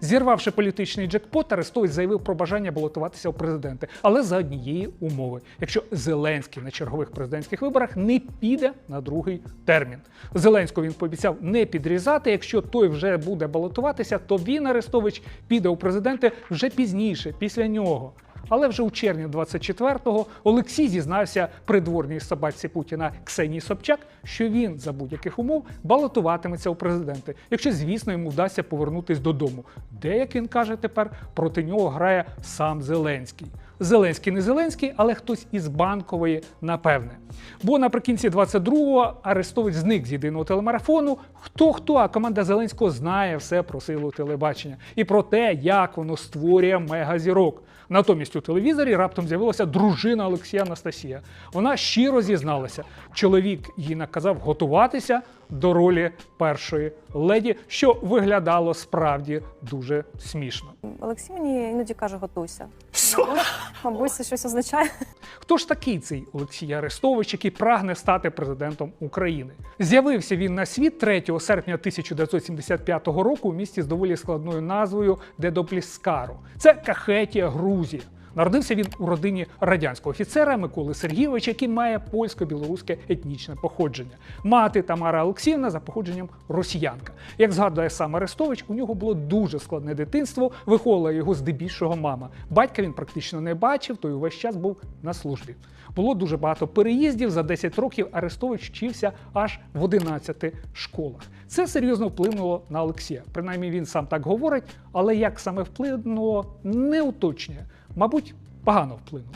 Зірвавши політичний джекпот, Арестович заявив про бажання балотуватися у президенти, але за однієї умови, якщо Зеленський на чергових президентських виборах не піде на другий термін. Зеленського він пообіцяв не підрізати. Якщо той вже буде балотуватися, то він Арестович піде у президенти вже пізніше, після нього. Але вже у червні 24-го Олексій зізнався придворній собаці Путіна Ксенії Собчак, що він за будь-яких умов балотуватиметься у президенти, якщо, звісно, йому вдасться повернутись додому. Де, як він каже тепер, проти нього грає сам Зеленський. Зеленський не Зеленський, але хтось із банкової, напевне. Бо наприкінці 22-го Арестович зник з єдиного телемарафону. Хто хто, а команда Зеленського знає все про силу телебачення і про те, як воно створює мегазірок. Натомість у телевізорі раптом з'явилася дружина Олексія Анастасія. Вона щиро зізналася. Чоловік їй наказав готуватися до ролі першої леді, що виглядало справді дуже смішно. Олексій мені іноді каже, готуйся. Що? Мабуть, це щось означає. Хто ж такий цей Олексій Арестович, який прагне стати президентом України? З'явився він на світ 3 серпня 1975 року у місті з доволі складною назвою Дедопліскару. Це Кахетія, Грузія. Народився він у родині радянського офіцера Миколи Сергійовича, який має польсько-білоруське етнічне походження. Мати Тамара Олексіївна за походженням росіянка. Як згадує сам Арестович, у нього було дуже складне дитинство, виховувала його здебільшого мама. Батька він практично не бачив, той увесь час був на службі. Було дуже багато переїздів. За 10 років Арестович вчився аж в 11 школах. Це серйозно вплинуло на Олексія. Принаймні він сам так говорить, але як саме вплинуло, не уточнює. Мабуть, погано вплинуло.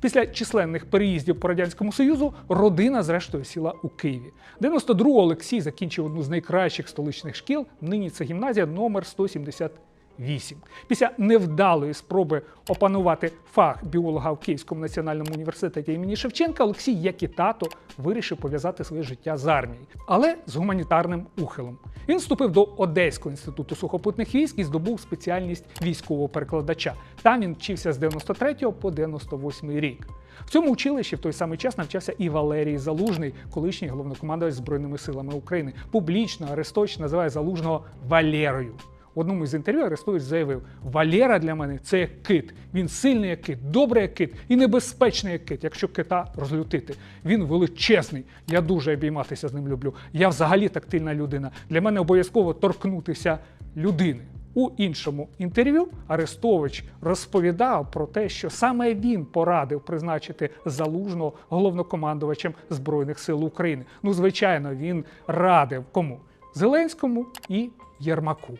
Після численних переїздів по радянському союзу родина зрештою сіла у Києві. 92-го Олексій закінчив одну з найкращих столичних шкіл. Нині це гімназія номер 178. Після невдалої спроби опанувати фах біолога в Київському національному університеті імені Шевченка, Олексій, як і тато, вирішив пов'язати своє життя з армією, але з гуманітарним ухилом. Він вступив до Одеського інституту сухопутних військ і здобув спеціальність військового перекладача. Там він вчився з 93 по 98 рік. В цьому училищі в той самий час навчався і Валерій Залужний, колишній головнокомандувач Збройними силами України. Публічно Арестович називає Залужного Валерою. В одному із інтерв'ю Арестович заявив: Валера для мене це як кит. Він сильний як кит, добрий як кит і небезпечний як кит, якщо кита розлютити. Він величезний. Я дуже обійматися з ним люблю. Я взагалі тактильна людина. Для мене обов'язково торкнутися людини. У іншому інтерв'ю Арестович розповідав про те, що саме він порадив призначити залужного головнокомандувачем Збройних сил України. Ну, звичайно, він радив кому? Зеленському і Єрмаку.